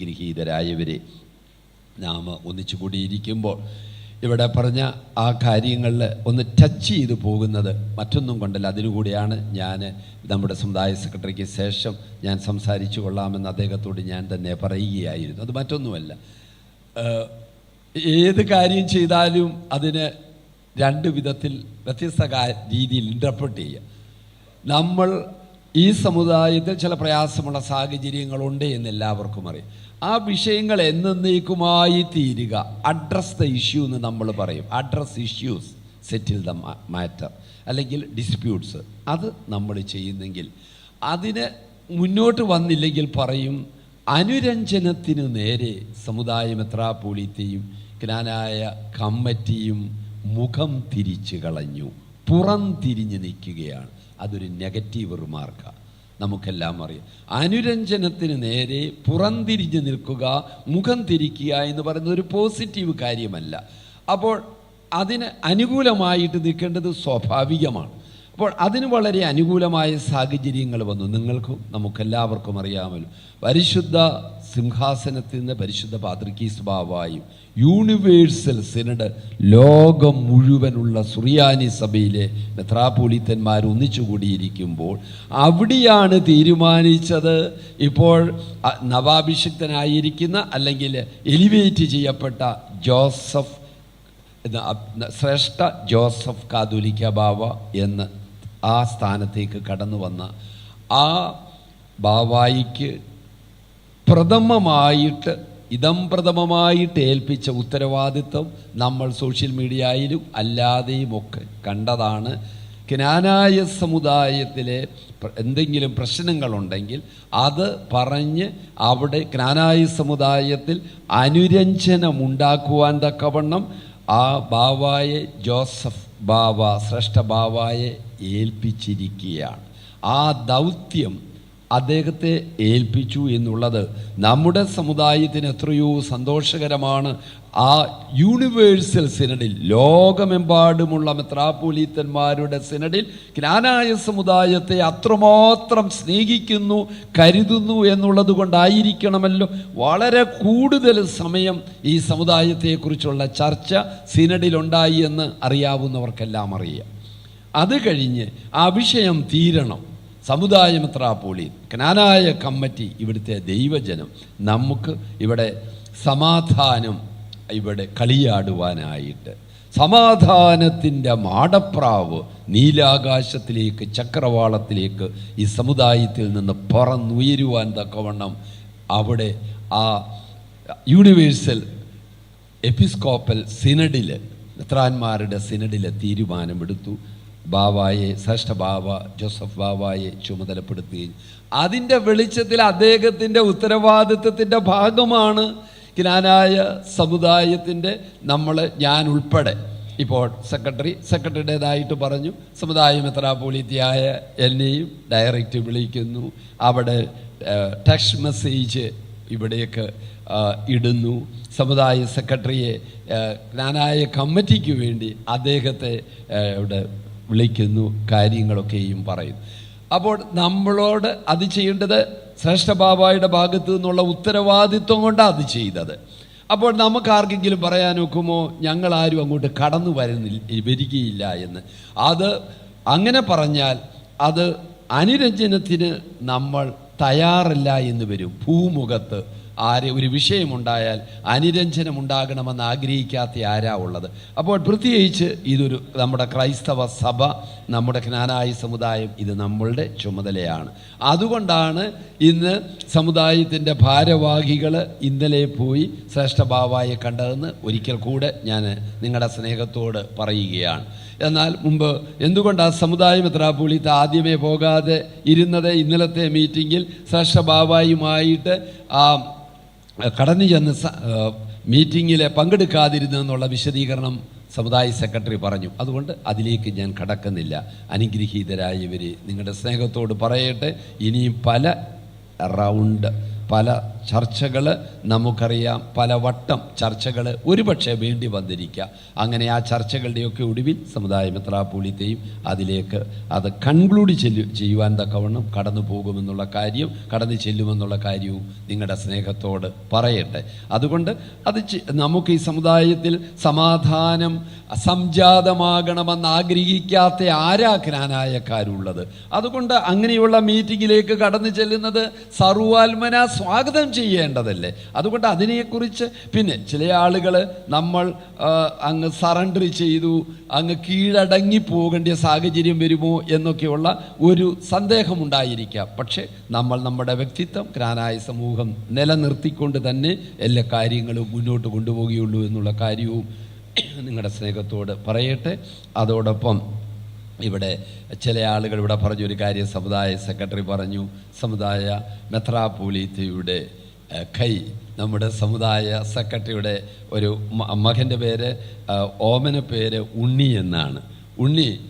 അനുഗ്രഹീതരായവരെ നാം ഒന്നിച്ചു കൂടിയിരിക്കുമ്പോൾ ഇവിടെ പറഞ്ഞ ആ കാര്യങ്ങളിൽ ഒന്ന് ടച്ച് ചെയ്തു പോകുന്നത് മറ്റൊന്നും കൊണ്ടല്ല. അതിനുകൂടിയാണ് ഞാൻ നമ്മുടെ സമുദായ സെക്രട്ടറിക്ക് ശേഷം ഞാൻ സംസാരിച്ചു കൊള്ളാമെന്ന് അദ്ദേഹത്തോട് ഞാൻ തന്നെ പറയുകയായിരുന്നു. അത് മറ്റൊന്നുമല്ല. ഏത് കാര്യം ചെയ്താലും അതിന് രണ്ട് വിധത്തിൽ വ്യത്യസ്ത രീതിയിൽ ഇന്റർപ്രറ്റ് ചെയ്യുക. നമ്മൾ ഈ സമുദായത്തിൽ ചില പ്രയാസമുള്ള സാഹചര്യങ്ങളുണ്ട് എന്ന് എല്ലാവർക്കും അറിയാം. ആ വിഷയങ്ങൾ എന്നേക്കുമായി തീരുക. അഡ്രസ് ദ ഇഷ്യൂ എന്ന് നമ്മൾ പറയും. Address issues settle the matter അല്ലെങ്കിൽ ഡിസ്പ്യൂട്ട്സ് അത് നമ്മൾ ചെയ്യുന്നെങ്കിൽ അതിന് മുന്നോട്ട് വന്നില്ലെങ്കിൽ പറയും അനുരഞ്ജനത്തിനു നേരെ സമുദായ മെത്രാപോളിത്തെയും ജ്ഞാനായ കമ്മറ്റിയും മുഖം തിരിച്ചു കളഞ്ഞു. പുറം തിരിഞ്ഞ് നിൽക്കുകയാണ്. അതൊരു നെഗറ്റീവ് റിമാർക്കാണ് നമുക്കെല്ലാം അറിയാം. അനുരഞ്ജനത്തിന് നേരെ പുറംതിരിഞ്ഞ് നിൽക്കുക മുഖം തിരിക്കുക എന്ന് പറയുന്നത് ഒരു പോസിറ്റീവ് കാര്യമല്ല. അപ്പോൾ അതിന് അനുകൂലമായിട്ട് നിൽക്കേണ്ടത് സ്വാഭാവികമാണ്. അപ്പോൾ അതിന് വളരെ അനുകൂലമായ സാഹചര്യങ്ങൾ വന്നു. നിങ്ങൾക്കും നമുക്കെല്ലാവർക്കും അറിയാമല്ലോ. പരിശുദ്ധ സിംഹാസനത്തിൽ നിന്ന് പരിശുദ്ധ പാത്രികീസ് ബാവായും യൂണിവേഴ്സൽ സിനഡ് ലോകം മുഴുവനുള്ള സുറിയാനി സഭയിലെ മെത്രാപോലിത്തന്മാർ ഒന്നിച്ചുകൂടിയിരിക്കുമ്പോൾ അവിടെയാണ് തീരുമാനിച്ചത്. ഇപ്പോൾ നവാഭിഷിക്തനായിരിക്കുന്ന അല്ലെങ്കിൽ എലിവേറ്റ് ചെയ്യപ്പെട്ട ജോസഫ് ശ്രേഷ്ഠ ജോസഫ് കാതുലിക്ക ബാവ എന്ന് ആ സ്ഥാനത്തേക്ക് കടന്നു വന്ന ആ ബാവായിക്ക് പ്രഥമമായിട്ട് ഇതം പ്രഥമമായിട്ട് ഏൽപ്പിച്ച ഉത്തരവാദിത്വം നമ്മൾ സോഷ്യൽ മീഡിയയിലും അല്ലാതെയും ഒക്കെ കണ്ടതാണ്. ജ്ഞാനായ സമുദായത്തിലെ എന്തെങ്കിലും പ്രശ്നങ്ങളുണ്ടെങ്കിൽ അത് പറഞ്ഞ് അവിടെ ജ്ഞാനായ സമുദായത്തിൽ അനുരഞ്ജനമുണ്ടാക്കുവാൻ തക്കവണ്ണം ആ ബാവായെ ജോസഫ് ബാവ ശ്രേഷ്ഠ ബാവായെ ഏൽപ്പിച്ചിരിക്കുകയാണ്. ആ ദൗത്യം അദ്ദേഹത്തെ ഏൽപ്പിച്ചു എന്നുള്ളത് നമ്മുടെ സമുദായത്തിന് എത്രയോ സന്തോഷകരമാണ്. ആ യൂണിവേഴ്സൽ സിനഡിൽ ലോകമെമ്പാടുമുള്ള മെത്രാപോലീത്തന്മാരുടെ സിനഡിൽ ജ്ഞാനായ സമുദായത്തെ അത്രമാത്രം സ്നേഹിക്കുന്നു കരുതുന്നു എന്നുള്ളത് കൊണ്ടായിരിക്കണമല്ലോ. വളരെ കൂടുതൽ സമയം ഈ സമുദായത്തെക്കുറിച്ചുള്ള ചർച്ച സിനഡിലുണ്ടായി എന്ന് അറിയാവുന്നവർക്കെല്ലാം അറിയാം. അത് കഴിഞ്ഞ് ആ വിഷയം തീരണം. സമുദായ പോളി. ജ്ഞാനായ കമ്മിറ്റി ഇവിടുത്തെ ദൈവജനം നമുക്ക് ഇവിടെ സമാധാനം ഇവിടെ കളിയാടുവാനായിട്ട്. സമാധാനത്തിന്റെ മാടപ്രാവ് നീലാകാശത്തിലേക്ക് ചക്രവാളത്തിലേക്ക് ഈ സമുദായത്തിൽ നിന്ന് പറന്നുയരുവാൻ തക്കവണ്ണം അവിടെ ആ യൂണിവേഴ്സൽ എപ്പിസ്കോപ്പൽ സിനഡിൽ മെത്രാന്മാരുടെ സിനഡിലെ തീരുമാനമെടുത്തു. ബാവായെ ശ്രേഷ്ഠ ബാവ ജോസഫ് ബാവായെ ചുമതലപ്പെടുത്തുകയും അതിന്റെ വെളിച്ചത്തിൽ അദ്ദേഹത്തിന്റെ ഉത്തരവാദിത്വത്തിന്റെ ഭാഗമാണ് ജ്ഞാനായ സമുദായത്തിന്റെ നമ്മൾ ഞാൻ ഉൾപ്പെടെ. ഇപ്പോൾ സെക്രട്ടറി സെക്രട്ടറിയുടേതായിട്ട് പറഞ്ഞു സമുദായ മെത്രാപോളിത്തിയായ എന്നെയും ഡയറക്റ്റ് വിളിക്കുന്നു അവിടെ ടെക്സ്റ്റ് മെസ്സേജ് ഇവിടേക്ക് ഇടുന്നു. സമുദായ സെക്രട്ടറിയെ ജ്ഞാനായ കമ്മിറ്റിക്ക് വേണ്ടി അദ്ദേഹത്തെ ഇവിടെ വിളിക്കുന്നു കാര്യങ്ങളൊക്കെയും പറയുന്നു അപ്പോൾ നമ്മളോട് അത് ചെയ്യേണ്ടത് ശ്രേഷ്ഠ ബാബായുടെ ഭാഗത്തു നിന്നുള്ള ഉത്തരവാദിത്വം കൊണ്ടാണ് അത് ചെയ്തത്. അപ്പോൾ നമുക്ക് ആർക്കെങ്കിലും പറയാൻ ഒക്കുമോ ഞങ്ങളാരും അങ്ങോട്ട് കടന്നു വരുന്നില്ല വരികയില്ല എന്ന്. അത് അങ്ങനെ പറഞ്ഞാൽ അത് അനുരഞ്ജനത്തിന് നമ്മൾ തയ്യാറല്ല എന്ന് വരും. ഭൂമുഖത്ത് ആര് ഒരു വിഷയമുണ്ടായാൽ അനുരഞ്ജനം ഉണ്ടാകണമെന്ന് ആഗ്രഹിക്കാത്ത ആരാ ഉള്ളത്? അപ്പോൾ പ്രത്യേകിച്ച് ഇതൊരു നമ്മുടെ ക്രൈസ്തവ സഭ നമ്മുടെ ജ്ഞാനായ സമുദായം ഇത് നമ്മളുടെ ചുമതലയാണ്. അതുകൊണ്ടാണ് ഇന്ന് സമുദായത്തിന്റെ ഭാരവാഹികൾ ഇന്നലെ പോയി ശ്രേഷ്ഠ ബാവായെ കണ്ടതെന്ന് ഒരിക്കൽ കൂടെ ഞാൻ നിങ്ങളുടെ സ്നേഹത്തോട് പറയുകയാണ്. എന്നാൽ മുമ്പ് എന്തുകൊണ്ട് ആ സമുദായ മെത്രാപ്പൊളിത്ത് ആദ്യമേ പോകാതെ ഇരുന്നത് ഇന്നലത്തെ മീറ്റിങ്ങിൽ ശ്രേഷ്ഠ ബാബായുമായിട്ട് ആ കടന്നു ചെന്ന് മീറ്റിങ്ങിൽ പങ്കെടുക്കാതിരുന്നെന്നുള്ള വിശദീകരണം സമുദായ സെക്രട്ടറി പറഞ്ഞു. അതുകൊണ്ട് അതിലേക്ക് ഞാൻ കടക്കുന്നില്ല. അനുഗ്രഹീതരായവർ നിങ്ങളുടെ സ്നേഹത്തോട് പറയട്ടെ. ഇനിയും പല റൗണ്ട് പല ചർച്ചകൾ നമുക്കറിയാം. പല വട്ടം ചർച്ചകൾ ഒരുപക്ഷെ വേണ്ടി വന്നിരിക്കുക അങ്ങനെ ആ ചർച്ചകളുടെയൊക്കെ ഒടുവിൽ സമുദായ മെത്രാപൂലിത്തെയും അതിലേക്ക് അത് കൺക്ലൂഡ് ചെല്ലു ചെയ്യുവാൻ തക്കവണ്ണം കടന്നു പോകുമെന്നുള്ള കാര്യം കടന്നു ചെല്ലുമെന്നുള്ള കാര്യവും നിങ്ങളുടെ സ്നേഹത്തോട് പറയട്ടെ. അതുകൊണ്ട് അത് നമുക്ക് ഈ സമുദായത്തിൽ സമാധാനം സംജാതമാകണമെന്ന് ആഗ്രഹിക്കാത്ത ആരാഗ്രാനായക്കാരുള്ളത് അതുകൊണ്ട് അങ്ങനെയുള്ള മീറ്റിങ്ങിലേക്ക് കടന്നു ചെല്ലുന്നത് സർവാത്മന സ്വാഗതം ചെയ്യേണ്ടതല്ലേ? അതുകൊണ്ട് അതിനെക്കുറിച്ച് പിന്നെ ചില ആളുകൾ നമ്മൾ അങ്ങ് സറണ്ടർ ചെയ്തു അങ്ങ് കീഴടങ്ങി പോകേണ്ട സാഹചര്യം വരുമോ എന്നൊക്കെയുള്ള ഒരു സന്ദേഹമുണ്ടായിരിക്കാം. പക്ഷേ നമ്മൾ നമ്മുടെ വ്യക്തിത്വം ഗ്രാനായ സമൂഹം നിലനിർത്തിക്കൊണ്ട് തന്നെ എല്ലാ കാര്യങ്ങളും മുന്നോട്ട് കൊണ്ടുപോകുകയുള്ളൂ എന്നുള്ള കാര്യവും നിങ്ങളുടെ സ്നേഹത്തോട് പറയട്ടെ. അതോടൊപ്പം ഇവിടെ ചില ആളുകൾ ഇവിടെ പറഞ്ഞൊരു കാര്യം സമുദായ സെക്രട്ടറി പറഞ്ഞു. സമുദായ മെത്രാപൂലിത്തയുടെ കൈ. നമ്മുടെ സമുദായ സെക്രട്ടറിയുടെ ഒരു മകന്റെ പേര് ഓമന പേര് ഉണ്ണി എന്നാണ്. ഉണ്ണി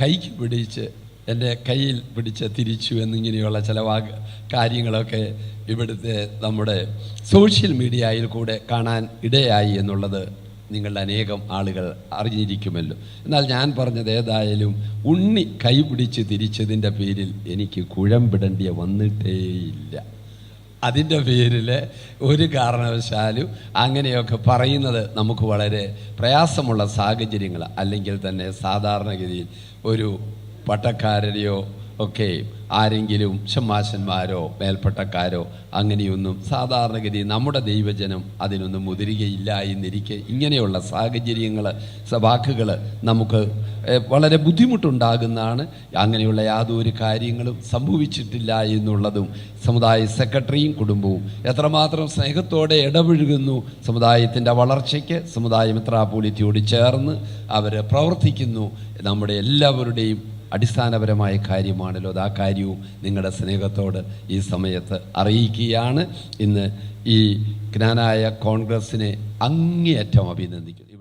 കൈക്ക് പിടിച്ച് എന്റെ കയ്യിൽ പിടിച്ച് തിരിച്ചു എന്നിങ്ങനെയുള്ള ചില വാഗ് കാര്യങ്ങളൊക്കെ ഇവിടുത്തെ നമ്മുടെ സോഷ്യൽ മീഡിയയിൽ കൂടെ കാണാൻ ഇടയായി എന്നുള്ളത് നിങ്ങളുടെ അനേകം ആളുകൾ അറിഞ്ഞിരിക്കുമല്ലോ. എന്നാൽ ഞാൻ പറഞ്ഞത് ഏതായാലും ഉണ്ണി കൈ പിടിച്ച് തിരിച്ചതിന്റെ പേരിൽ എനിക്ക് കുഴമ്പിടേണ്ടിയ വന്നിട്ടേയില്ല. അതിന്റെ പേരിൽ ഒരു കാരണവശാലും അങ്ങനെയൊക്കെ പറയുന്നത് നമുക്ക് വളരെ പ്രയാസമുള്ള സാഹചര്യങ്ങൾ അല്ലെങ്കിൽ തന്നെ സാധാരണഗതിയിൽ ഒരു പട്ടക്കാരനെയോ ഒക്കെ ആരെങ്കിലും ഷമാശന്മാരോ മേൽപ്പെട്ടക്കാരോ അങ്ങനെയൊന്നും സാധാരണഗതി നമ്മുടെ ദൈവജനം അതിനൊന്നും മുതിരുകയില്ല എന്നിരിക്കെ ഇങ്ങനെയുള്ള സാഹചര്യങ്ങൾ വാക്കുകൾ നമുക്ക് വളരെ ബുദ്ധിമുട്ടുണ്ടാകുന്നതാണ്. അങ്ങനെയുള്ള യാതൊരു കാര്യങ്ങളും സംഭവിച്ചിട്ടില്ല എന്നുള്ളതും സമുദായ സെക്രട്ടറിയും കുടുംബവും എത്രമാത്രം സ്നേഹത്തോടെ ഇടപഴകുന്നു സമുദായത്തിന്റെ വളർച്ചയ്ക്ക് സമുദായ മിത്രാപോലിറ്റിയോട് ചേർന്ന് അവർ പ്രവർത്തിക്കുന്നു. നമ്മുടെ എല്ലാവരുടെയും അടിസ്ഥാനപരമായ കാര്യമാണല്ലോ. അത് ആ കാര്യവും നിങ്ങളുടെ സ്നേഹത്തോട് ഈ സമയത്ത് അറിയിക്കുകയാണ്. ഇന്ന് ഈ ജ്ഞാനായ കോൺഗ്രസ്സിനെ അങ്ങേയറ്റം അഭിനന്ദിക്കുന്നു.